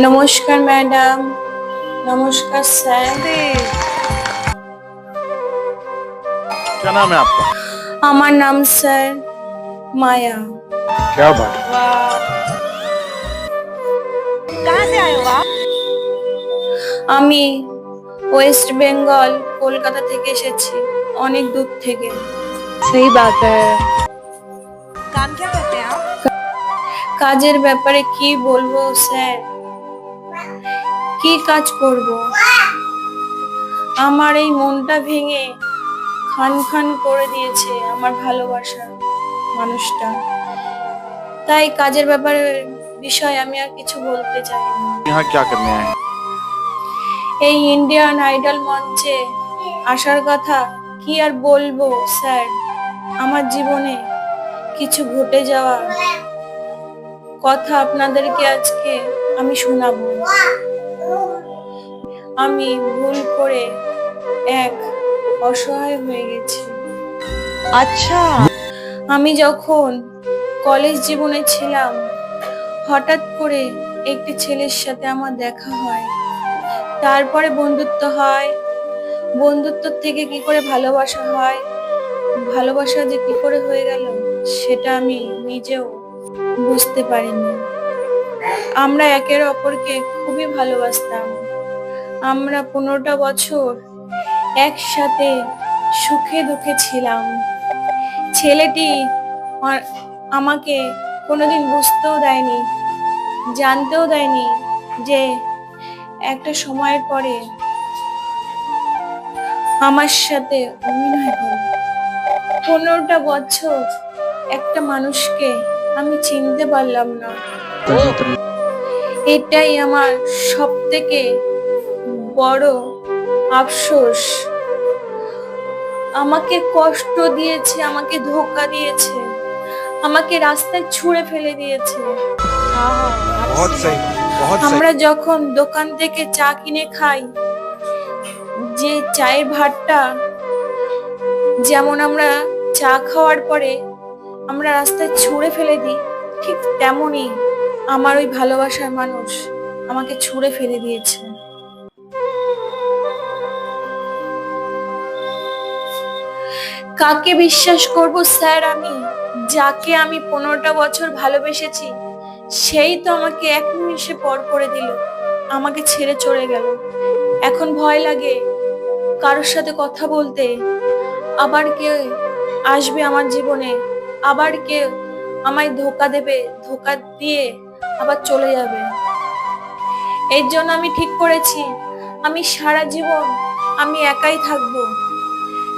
নমস্কার ম্যাডাম নমস্কার স্যার क्या नाम है आपका আমার নাম স্যার মায়া क्या बात है? कहाँ से आए हो आप আমি ওয়েস্ট বেঙ্গল কলকাতা থেকে এসেছি অনেক দূর থেকে सही बात है काम क्या करते हैं आप কাজের ব্যাপারে কি বলবো স্যার কি কাজ করব? আমার এই মনটা ভেঙে খান খান করে দিয়েছে আমার ভালোবাসা মানুষটা। তাই কাজের ব্যাপারে বিষয় আমি আর কিছু বলতে চাই না। এই ইন্ডিয়ান আইডল মঞ্চে আসার কথা কি আর বলব স্যার? আমার জীবনে কিছু ঘটে যাওয়া কথা আপনাদেরকে আজকে আমি শোনাবো। আমি ভুল করে এক অসহায় হয়ে গেছি। আচ্ছা। আমি যখন কলেজ জীবনে ছিলাম হঠাৎ করে একটি ছেলের সাথে আমার দেখা হয়। তারপরে বন্ধুত্ব হয়। বন্ধুত্ব থেকে কি করে ভালোবাসা হয়? ভালোবাসা যে কি করে হয়ে গেল সেটা আমি নিজেও বুঝতে পারিনি। আমরা একের অপরকে খুবই ভালোবাসতাম। আমরা পনেরোটা বছর একসাথে সুখে দুঃখে ছিলাম। ছেলেটি আমাকে কোনোদিন বুঝতেও দেয়নি জানতেও দেয়নি যে একটা সময়ের পরে আমার সাথে অভিনয় করবে। পনেরোটা বছর একটা মানুষকে আমি চিনতে পারলাম না। এটাই আমার সব থেকে বড় আফসোস। আমাকে কষ্ট দিয়েছে আমাকে ধোকা দিয়েছে আমাকে রাস্তায় ছুঁড়ে ফেলে দিয়েছে। আমরা যখন দোকান থেকে চা কিনে খাই যে চায়ের ভাতটা যেমন আমরা চা খাওয়ার পরে আমরা রাস্তায় ছুঁড়ে ফেলে দিই ঠিক তেমনই আমার ওই ভালোবাসার মানুষ আমাকে ছুঁড়ে ফেলে দিয়েছে। কাকে বিশ্বাস করব, স্যার? আমি, যাকে আমি পনেরোটা বছর ভালোবেসেছি, সেই তো আমাকে এক নিমিষে পর করে দিল। আমাকে ছেড়ে চলে গেল। এখন ভয় লাগে কারোর সাথে কথা বলতে। আবার কেউ আসবে আমার জীবনে। আবার কেউ আমায় ধোকা দেবে, ধোকা দিয়ে আবার চলে যাবে। এর জন্য আমি ঠিক করেছি। আমি সারা জীবন আমি একাই থাকব।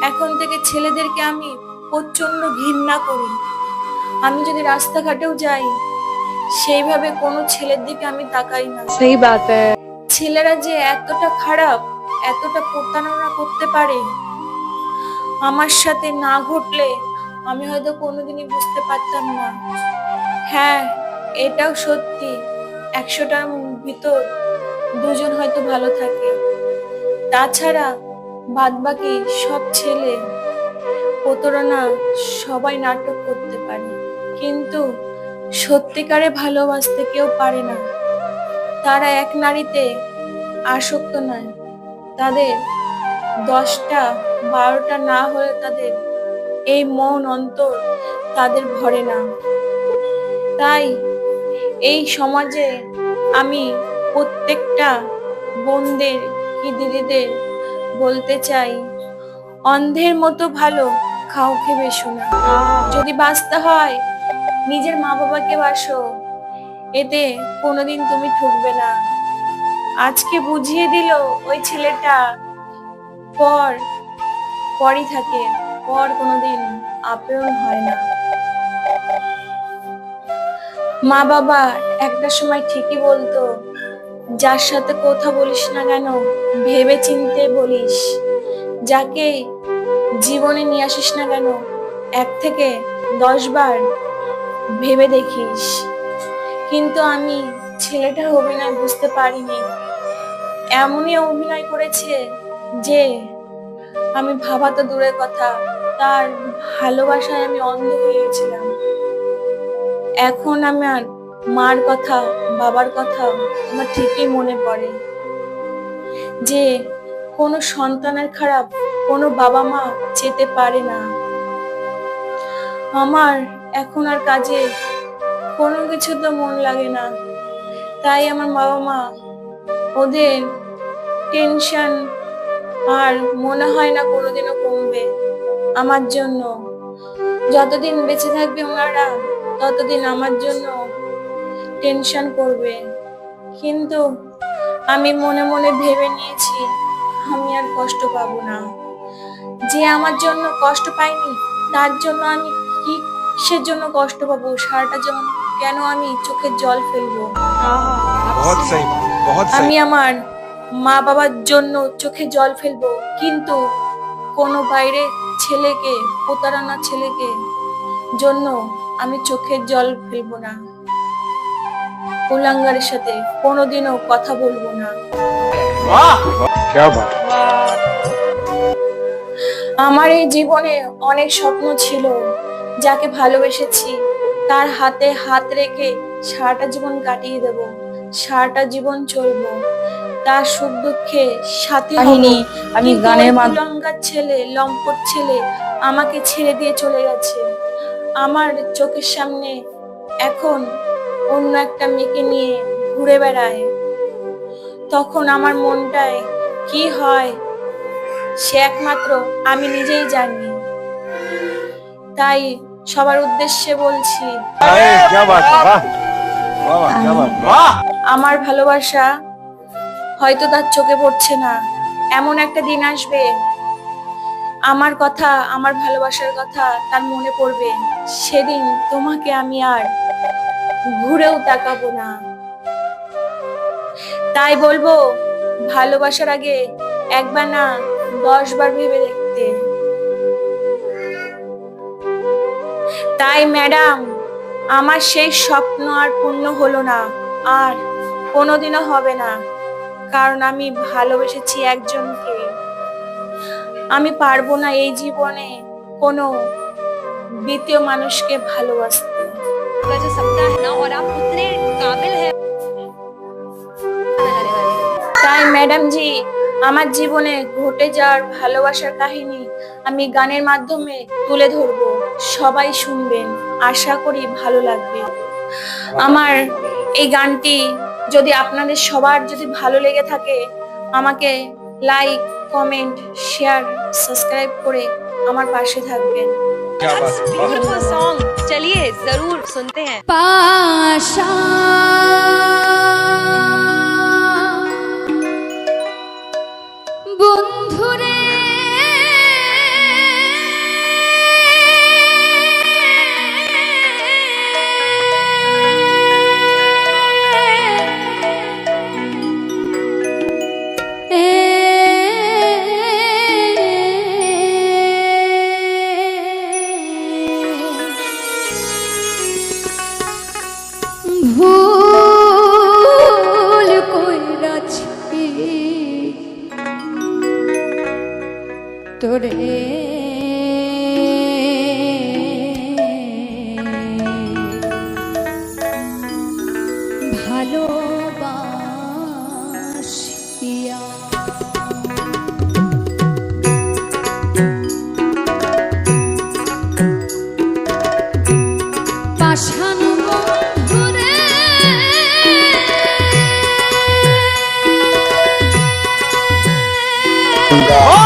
এখন থেকে ছেলেদেরকে আমি প্রচণ্ড ঘৃণা করি। আমি যদি রাস্তাঘাটেও যাই সেইভাবে কোনো ছেলের দিকে আমি তাকাই না। সেই বাতে। ছেলেরা যে এতটা খারাপ এতটা প্রতারণা করতে পারে আমার সাথে না ঘটলে আমি হয়তো কোনোদিনই বুঝতে পারতাম না। হ্যাঁ এটাও সত্যি একশোটার ভিতর দুজন হয়তো ভালো থাকে। তাছাড়া বাদ বাকি সব ছেলে প্রতারণা সবাই নাটক করতে পারে। কিন্তু সত্যিকারে ভালোবাসতে কেউ পারে না। তারা এক নারীতে আসক্ত নয়। তাদের দশটা, বারোটা না হলে তাদের এই মন অন্তর তাদের ভরে না। তাই এই সমাজে আমি প্রত্যেকটা বোনদের কি দিদিদের বলতে চাই, অন্ধের মতো ভালো কাউকে বেশো না। যদি বাঁচতে হয়, নিজের মা বাবাকে বাসো। এতে কোনোদিন তুমি ঠকবে না। আজকে বুঝিয়ে দিল ওই ছেলেটা, পর, পরই থাকে, পর কোনোদিন আপ্যায়ন হয় না। মা বাবা একটা সময় ঠিকই বলতো যার সাথে কথা বলিস না কেন ভেবে চিনতে বলিস। যাকে জীবনে নিয়ে আসিস না কেন, এক থেকে দশ বার ভেবে দেখিস। কিন্তু আমি ছেলেটার অভিনয় বুঝতে পারিনি। এমনই অভিনয় করেছে যে আমি ভাবা তো দূরের কথা, তার ভালোবাসায় আমি অন্ধ হয়েছিলাম এখন আমার মার কথা, বাবার কথা আমার ঠিকই মনে পড়ে। যে কোনো সন্তানের খারাপ কোনো বাবা মা যেতে পারে না। আমার এখন আর কাজে কোনো কিছু তো মন লাগে না। তাই আমার বাবা মা ওদের টেনশন আর মনে হয় না কোনোদিনও কমবে। আমার জন্য যতদিন বেঁচে থাকবে ওনারা, ততদিন আমার জন্য টেনশন করবে। কিন্তু আমি মনে মনে ভেবে নিয়েছি আমি আর কষ্ট পাবো না। যে আমার জন্য কষ্ট পাইনি তার জন্য আমি কি সে জন্য কষ্ট পাবো? সারাটা যেমন কেন আমি চোখে জল ফেলব? আমি আমার মা বাবার জন্য চোখে জল ফেলব কিন্তু কোনো বাইরে ছেলেকে প্রতারণা ছেলেকে জন্য আমি চোখের জল ফেলব না। কুলাঙ্গারের সাথে কোনোদিনও কথা বলব না। আমার এই জীবনে অনেক স্বপ্ন ছিল যাকে ভালোবেসেছি তার হাতে হাত রেখে সারাটা জীবন কাটিয়ে দেব সারাটা জীবন চলবো। তার সুখ দুঃখে সাথে আমি গানের মাধ্যমে ছেলে লম্পট ছেলে আমাকে ছেড়ে দিয়ে চলে গেছে। আমার চোখের সামনে এখন অন্য একটা মেয়েকে নিয়ে ঘুরে বেড়ায়। তখন আমার মনটায় কি হয় সে একমাত্র আমি নিজেই জানি। তাই সবার উদ্দেশ্যে বলছি, আমার ভালোবাসা হয়তো তার চোখে পড়ছে না। এমন একটা দিন আসবে, আমার কথা, আমার ভালোবাসার কথা তার মনে পড়বে। সেদিন তোমাকে আমি আর ঘুরেও তাকাবো না। তাই বলব, ভালোবাসার আগে একবার না দশ বার ভেবে দেখতে। তাই ম্যাডাম, আমার সেই স্বপ্ন আর পূর্ণ হলো না, আর কোনোদিনও হবে না, কারণ আমি ভালোবেসেছি একজনকে। আমি পারব না এই জীবনে কোনো দ্বিতীয় মানুষকে ভালোবাসতে। का जो सपना है ना और आप उतने काबिल हैं बनाने वाले তাই ম্যাডাম জি আমার জীবনে ঘটে যাওয়ার ভালোবাসার কাহিনী আমি গানের মাধ্যমে তুলে ধরবো সবাই শুনবেন আশা করি ভালো লাগবে আমার এই গানটি যদি আপনাদের সবার যদি ভালো লেগে থাকে আমাকে লাইক কমেন্ট শেয়ার সাবস্ক্রাইব করে আমার পাশে থাকবেন क्या बात ब्यूटीफुल सॉन्ग चलिए ज़रूर सुनते हैं। পাশা ভুল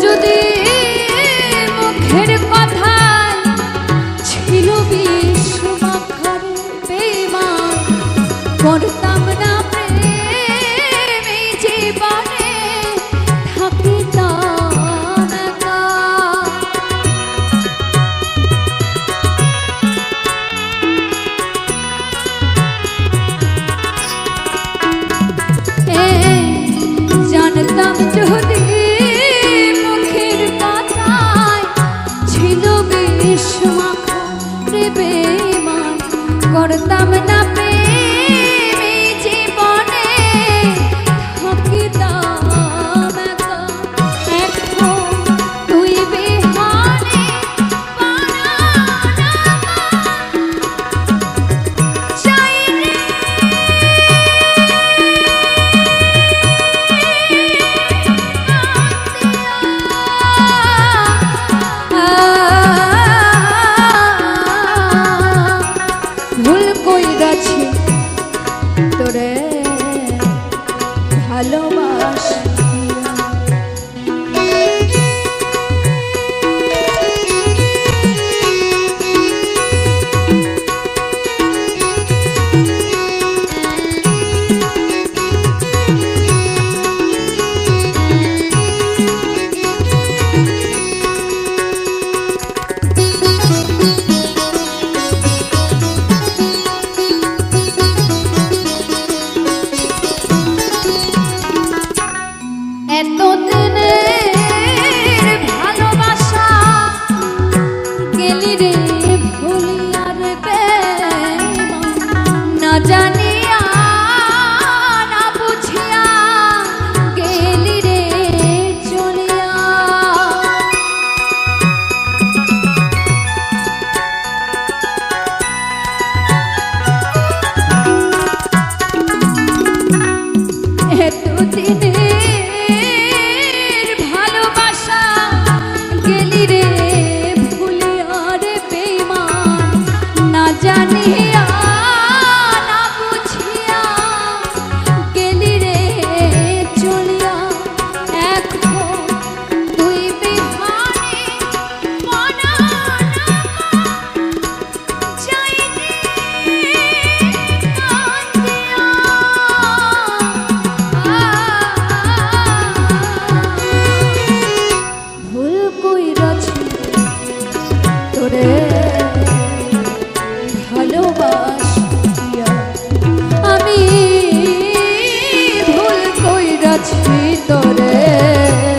যদি তোরে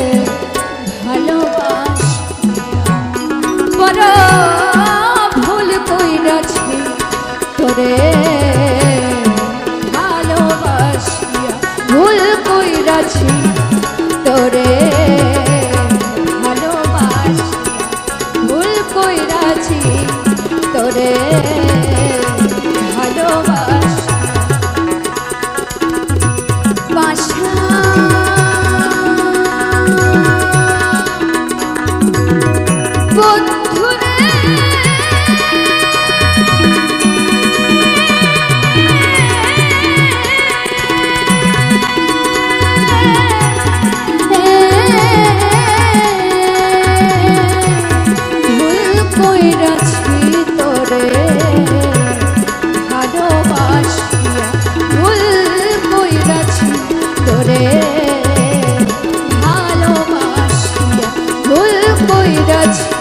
Опять